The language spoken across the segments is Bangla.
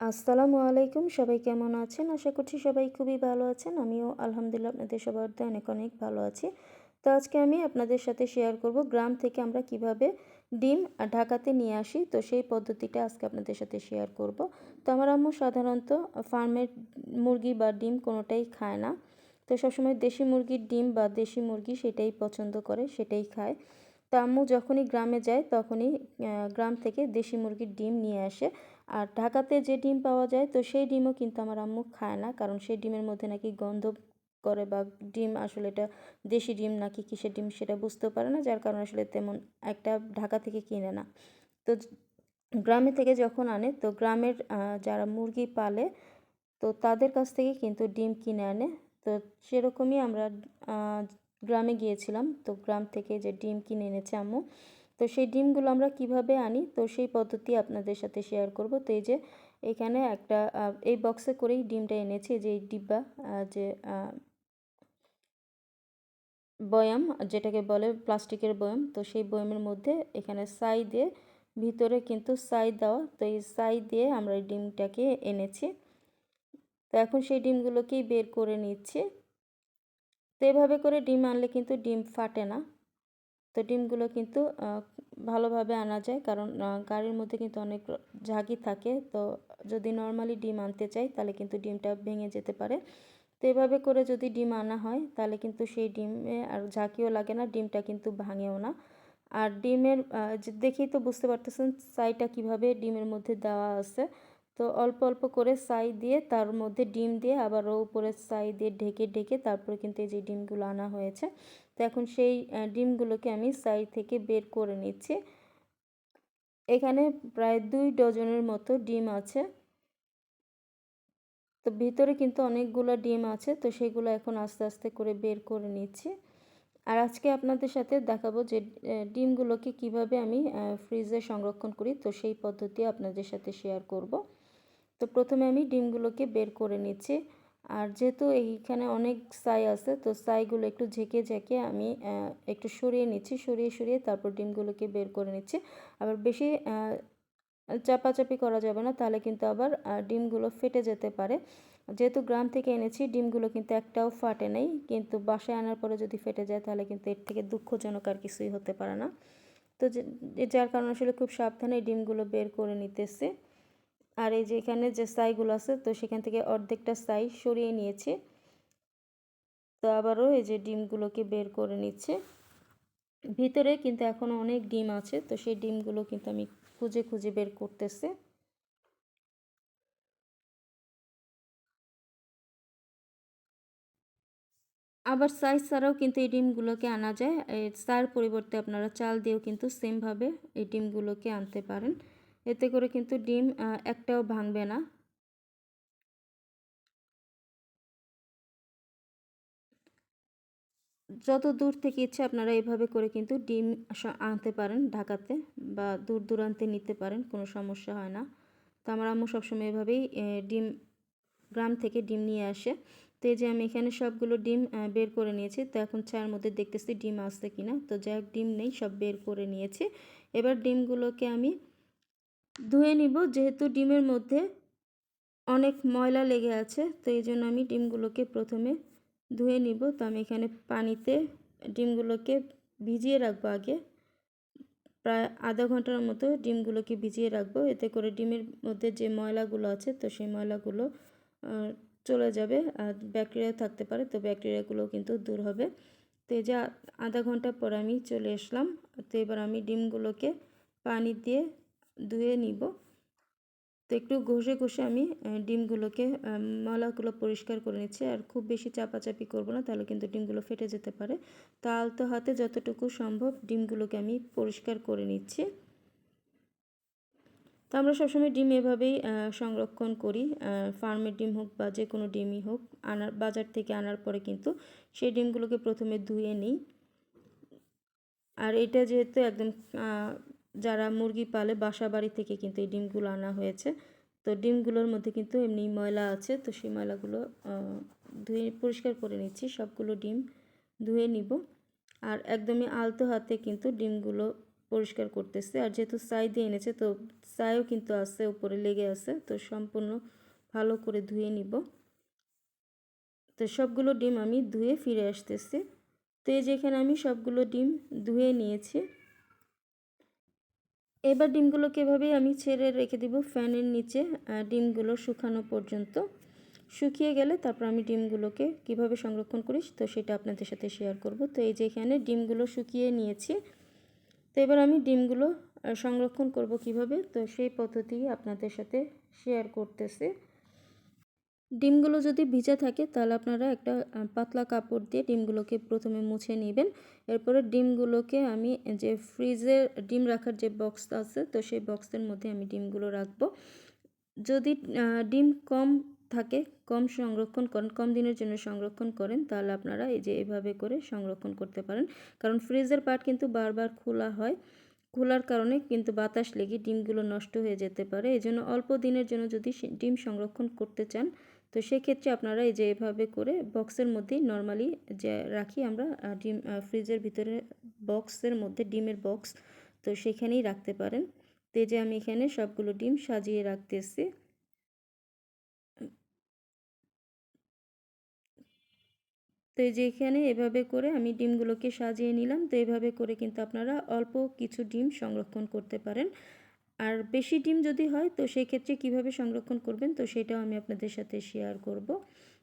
আসসালামু আলাইকুম, সবাই কেমন আছেন? আশা করছি সবাই খুবই ভালো আছেন। আমিও আলহামদুলিল্লাহ আপনাদের সবার অনেক অনেক ভালো আছি। তো আজকে আমি আপনাদের সাথে শেয়ার করব গ্রাম থেকে আমরা কীভাবে ডিম ঢাকাতে নিয়ে আসি। তো সেই পদ্ধতিটা আজকে আপনাদের সাথে শেয়ার করব। তো আমার আম্মু সাধারণত ফার্মের মুরগি বা ডিম কোনোটাই খায় না। তো সবসময় দেশি মুরগির ডিম বা দেশি মুরগি সেটাই পছন্দ করে, সেটাই খায়। তো আম্মু যখনই গ্রামে যায় তখনই গ্রাম থেকে দেশি মুরগির ডিম নিয়ে আসে। আর ঢাকাতে যে ডিম পাওয়া যায়, তো সেই ডিমও কিন্তু আমার আম্মু খায় না। কারণ সেই ডিমের মধ্যে নাকি গন্ধ করে বা ডিম আসলে এটা দেশি ডিম নাকি কিসের ডিম সেটা বুঝতে পারে না। যার কারণে আসলে তেমন একটা ঢাকা থেকে কিনে না। তো গ্রামে থেকে যখন আনে, তো গ্রামের যারা মুরগি পালে, তো তাদের কাছ থেকে কিন্তু ডিম কিনে আনে। তো সেরকমই আমরা গ্রামে গিয়েছিলাম। তো গ্রাম থেকে যে ডিম কিনে এনেছে আম্মু তো সেই ডিমগুলো আমরা কীভাবে আনি? তো সেই পদ্ধতি আপনাদের সাথে শেয়ার করব। তো এই যে এখানে একটা এই বক্সে করেই ডিমটা এনেছি। যে এই ডিব্বা যে বয়াম, যেটাকে বলে প্লাস্টিকের বয়াম, তো সেই বয়ামের মধ্যে এখানে সাই দিয়ে, ভিতরে কিন্তু সাই দেওয়া, তো এই সাই দিয়ে আমরা এই ডিমটাকে এনেছি। তো এখন সেই ডিমগুলোকেই বের করে নিচ্ছি। তো এভাবে করে ডিম আনলে কিন্তু ডিম ফাটে না। তো ডিমগুলো কিন্তু ভালোভাবে আনা যায়। কারণ গাড়ির মধ্যে কিন্তু অনেক ঝাঁকি থাকে। তো যদি নর্মালি ডিম আনতে চাই, তাহলে কিন্তু ডিমটা ভেঙে যেতে পারে। তো এভাবে করে যদি ডিম আনা হয়, তাহলে কিন্তু সেই ডিমে আর ঝাঁকিও লাগে না, ডিমটা কিন্তু ভাঙেও না। আর ডিমের দেখেই তো বুঝতে পারতেছেন সাইটা কীভাবে ডিমের মধ্যে দেওয়া আছে। তো অল্প অল্প করে সাই দিয়ে তার মধ্যে ডিম দিয়ে আবারও উপরে সাই দিয়ে ঢেকে ঢেকে তারপরে কিন্তু এই যে ডিমগুলো আনা হয়েছে তো এখন সেই ডিমগুলোকে আমি সাই থেকে বের করে নিচ্ছি। এখানে প্রায় দুই ডজনের মতো ডিম আছে। তো ভিতরে কিন্তু অনেকগুলো ডিম আছে, তো সেগুলো এখন আস্তে আস্তে করে বের করে নিচ্ছি। আর আজকে আপনাদের সাথে দেখাবো যে ডিমগুলোকে কীভাবে আমি ফ্রিজে সংরক্ষণ করি, তো সেই পদ্ধতি আপনাদের সাথে শেয়ার করব। তো প্রথমে আমি ডিমগুলোকে বের করে নিচ্ছি। আর যেহেতু এইখানে অনেক সাই আছে, তো সাইগুলো একটু ঝেঁকে ঝেঁকে আমি একটু সরিয়ে নিচ্ছি, সরিয়ে সরিয়ে তারপর ডিমগুলোকে বের করে নিচ্ছি। আবার বেশি চাপাচাপি করা যাবে না, তাহলে কিন্তু আবার ডিমগুলো ফেটে যেতে পারে। যেহেতু গ্রাম থেকে এনেছি, ডিমগুলো কিন্তু একটাও ফাটে নেই, কিন্তু বাসায় আনার পরে যদি ফেটে যায়, তাহলে কিন্তু এর থেকে দুঃখজনক আর কিছুই হতে পারে না। তো যার কারণে আসলে খুব সাবধানে ডিমগুলো বের করে নিতেছে। আর এই যে এখানে যে সাইগুলো আছে, তো সেখান থেকে অর্ধেকটা সাই সরিয়ে নিয়েছে। তো আবারও এই যে ডিমগুলোকে বের করে নিচ্ছে। ভিতরে কিন্তু এখনও অনেক ডিম আছে, তো সেই ডিমগুলো কিন্তু আমি খুঁজে খুঁজে বের করতেছে। আবার সাইজ ছাড়াও কিন্তু এই ডিমগুলোকে আনা যায়। সার পরিবর্তে আপনারা চাল দিয়েও কিন্তু সেমভাবে এই ডিমগুলোকে আনতে পারেন। এতে করে কিন্তু ডিম একটাও ভাঙবে না। যত দূর থেকে ইচ্ছে আপনারা এভাবে করে কিন্তু ডিম আনতে পারেন ঢাকাতে বা দূর দূরান্তে নিতে পারেন, কোনো সমস্যা হয় না। তো আমার আম্মু সবসময় এভাবেই ডিম, গ্রাম থেকে ডিম নিয়ে আসে। তো এই যে আমি এখানে সবগুলো ডিম বের করে নিয়েছি, তো এখন চায়ের মধ্যে দেখতেছি ডিম আসছে কিনা। তো যাই ডিম নেই, সব বের করে নিয়েছি। এবার ডিমগুলোকে আমি ধুয়ে নিব। যেহেতু ডিমের মধ্যে অনেক ময়লা লেগে আছে, তো এই জন্য আমি ডিমগুলোকে প্রথমে ধুয়ে নিব। তো আমি এখানে পানিতে ডিমগুলোকে ভিজিয়ে রাখব আগে। প্রায় আধা ঘণ্টার মতো ডিমগুলোকে ভিজিয়ে রাখব। এতে করে ডিমের মধ্যে যে ময়লাগুলো আছে, তো সেই ময়লাগুলো চলে যাবে আর ব্যাকটেরিয়া থাকতে পারে, তো ব্যাকটেরিয়াগুলো কিন্তু দূর হবে। তো এই যে আধা ঘণ্টা পর আমি চলে আসলাম। তো এবার আমি ডিমগুলোকে পানি দিয়ে ধুয়ে নিব। তো একটু ঘষে ঘষে আমি ডিমগুলোকে মলাগুলো পরিষ্কার করে নিচ্ছি। আর খুব বেশি চাপাচাপি করব না, তাহলে কিন্তু ডিমগুলো ফেটে যেতে পারে। তো আলতো হাতে যতটুকু সম্ভব ডিমগুলোকে আমি পরিষ্কার করে নিচ্ছি। তো আমরা সবসময় ডিম এভাবেই সংরক্ষণ করি। ফার্মের ডিম হোক বা যে কোনো ডিমই হোক, আনার, বাজার থেকে আনার পরে কিন্তু সেই ডিমগুলোকে প্রথমে ধুয়ে নিই। আর এটা যেহেতু একদম যারা মুরগি পালে বাসা বাড়ি থেকে কিন্তু এই ডিমগুলো আনা হয়েছে। তো ডিমগুলোর মধ্যে কিন্তু এমনি ময়লা আছে। তো সেই ময়লাগুলো ধুয়ে পরিষ্কার করে নিচ্ছি। সবগুলো ডিম ধুয়ে নিব। আর একদমই আলতো হাতে কিন্তু ডিমগুলো পরিষ্কার করতেছে। আর যেহেতু ছাই দিয়ে এনেছে, তো ছাইও কিন্তু আছে, উপরে লেগে আছে। তো সম্পূর্ণ ভালো করে ধুয়ে নিব। তো সবগুলো ডিম আমি ধুয়ে ফিরে আসতেছি। তো এই যেখানে আমি সবগুলো ডিম ধুয়ে নিয়েছি। এবার ডিমগুলোকে এভাবেই আমি ছেড়ে রেখে দিব ফ্যানের নিচে ডিমগুলো শুকানো পর্যন্ত। শুকিয়ে গেলে তারপর আমি ডিমগুলোকে কীভাবে সংরক্ষণ করি তো সেটা আপনাদের সাথে শেয়ার করব। তো এই যে এখানে ডিমগুলো শুকিয়ে নিয়েছি, তো এবার আমি ডিমগুলো সংরক্ষণ করব কীভাবে? তো সেই পদ্ধতি আপনাদের সাথে শেয়ার করতেছি। ডিমগুলো যদি ভিজে থাকে, তাহলে আপনারা একটা পাতলা কাপড় দিয়ে ডিমগুলোকে প্রথমে মুছে নেবেন। এরপরে ডিমগুলোকে আমি যে ফ্রিজের ডিম রাখার যে বক্স আছে, তো সেই বক্সের মধ্যে আমি ডিমগুলো রাখব। যদি ডিম কম থাকে, কম সংরক্ষণ করেন, কম দিনের জন্য সংরক্ষণ করেন, তাহলে আপনারা এই যে এভাবে করে সংরক্ষণ করতে পারেন। কারণ ফ্রিজের পার্ট কিন্তু বারবার খোলা হয়। খোলার কারণে কিন্তু বাতাস লেগে ডিমগুলো নষ্ট হয়ে যেতে পারে। এই জন্য অল্প দিনের জন্য যদি ডিম সংরক্ষণ করতে চান তো সেক্ষেত্রে আপনারা এই যে এভাবে করে বক্সের মধ্যে নর্মালি যে রাখি আমরা ডিম ফ্রিজের ভিতরে বক্সের মধ্যে ডিমের বক্স তো সেখানেই রাখতে পারেন। তো যে আমি এখানে সবগুলো ডিম সাজিয়ে রাখতেছি। তো এই যে এখানে এভাবে করে আমি ডিমগুলোকে সাজিয়ে নিলাম। তো এভাবে করে কিন্তু আপনারা অল্প কিছু ডিম সংরক্ষণ করতে পারেন। আর বেশি ডিম যদি হয়, তো সেই ক্ষেত্রে কীভাবে সংরক্ষণ করবেন? তো সেটাও আমি আপনাদের সাথে শেয়ার করব।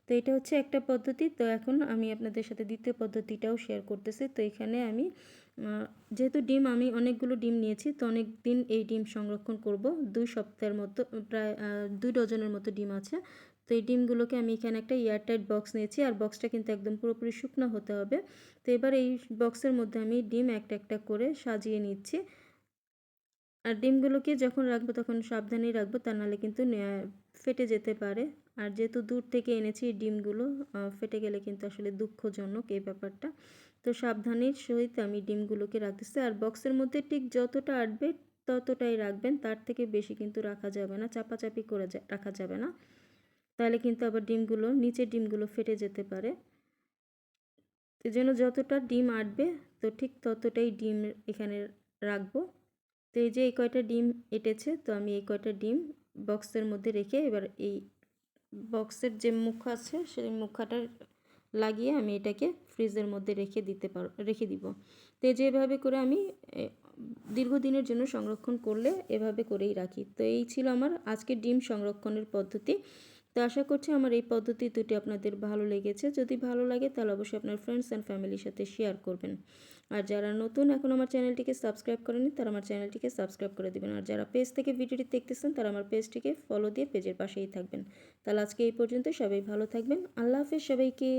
তো এটা হচ্ছে একটা পদ্ধতি। তো এখন আমি আপনাদের সাথে দ্বিতীয় পদ্ধতিটাও শেয়ার করতেছি। তো এখানে আমি যেহেতু ডিম, আমি অনেকগুলো ডিম নিয়েছি, তো অনেক দিন এই ডিম সংরক্ষণ করব। দুই সপ্তাহের মতো, প্রায় দুই ডজনের মতো ডিম আছে। তো এই ডিমগুলোকে আমি এখানে একটা এয়ারটাইট বক্স নিয়েছি। আর বক্সটা কিন্তু একদম পুরোপুরি শুকনো হতে হবে। তো এবার এই বক্সের মধ্যে আমি ডিম একটা একটা করে সাজিয়ে নিচ্ছি। আর ডিমগুলোকে যখন রাখব তখন সাবধানেই রাখব, তা নাহলে কিন্তু ফেটে যেতে পারে। আর যেহেতু দূর থেকে এনেছি ডিমগুলো ফেটে গেলে কিন্তু আসলে দুঃখজনক এই ব্যাপারটা। তো সাবধানের সহিত আমি ডিমগুলোকে রাখতেছি। আর বক্সের মধ্যে ঠিক যতটা আটবে ততটাই রাখবেন, তার থেকে বেশি কিন্তু রাখা যাবে না, চাপাচাপি করে রাখা যাবে না। তাহলে কিন্তু আবার ডিমগুলো, নিচের ডিমগুলো ফেটে যেতে পারে। তো জন্য যতটা ডিম আটবে, তো ঠিক ততটাই ডিম এখানে রাখব। তো এই যে এই কয়টা ডিম এটেছে, তো আমি এই কয়টা ডিম বক্সের মধ্যে রেখে এবার এই বক্সের যে মুখ আছে, সেই মুখাটা লাগিয়ে আমি এটাকে ফ্রিজের মধ্যে রেখে দিতে পার, রেখে দিব। তো যেভাবে করে আমি দীর্ঘদিনের জন্য সংরক্ষণ করলে এভাবে করেই রাখি। তো এই ছিল আমার আজকে ডিম সংরক্ষণের পদ্ধতি। তো আশা করছি আমার এই পদ্ধতি দুটি আপনাদের ভালো লেগেছে। যদি ভালো লাগে তাহলে অবশ্যই আপনার ফ্রেন্ডস অ্যান্ড ফ্যামিলির সাথে শেয়ার করবেন। আর যারা নতুন এখন আমার চ্যানেলটিকে সাবস্ক্রাইব করেনি তারা আমার চ্যানেলটিকে সাবস্ক্রাইব করে দেবেন। আর যারা পেজ থেকে ভিডিওটি দেখতেছেন তারা আমার পেজটিকে ফলো দিয়ে পেজের পাশেই থাকবেন। তাহলে আজকে এই পর্যন্ত সবাই ভালো থাকবেন। আল্লাহ হাফেজ সবাইকে।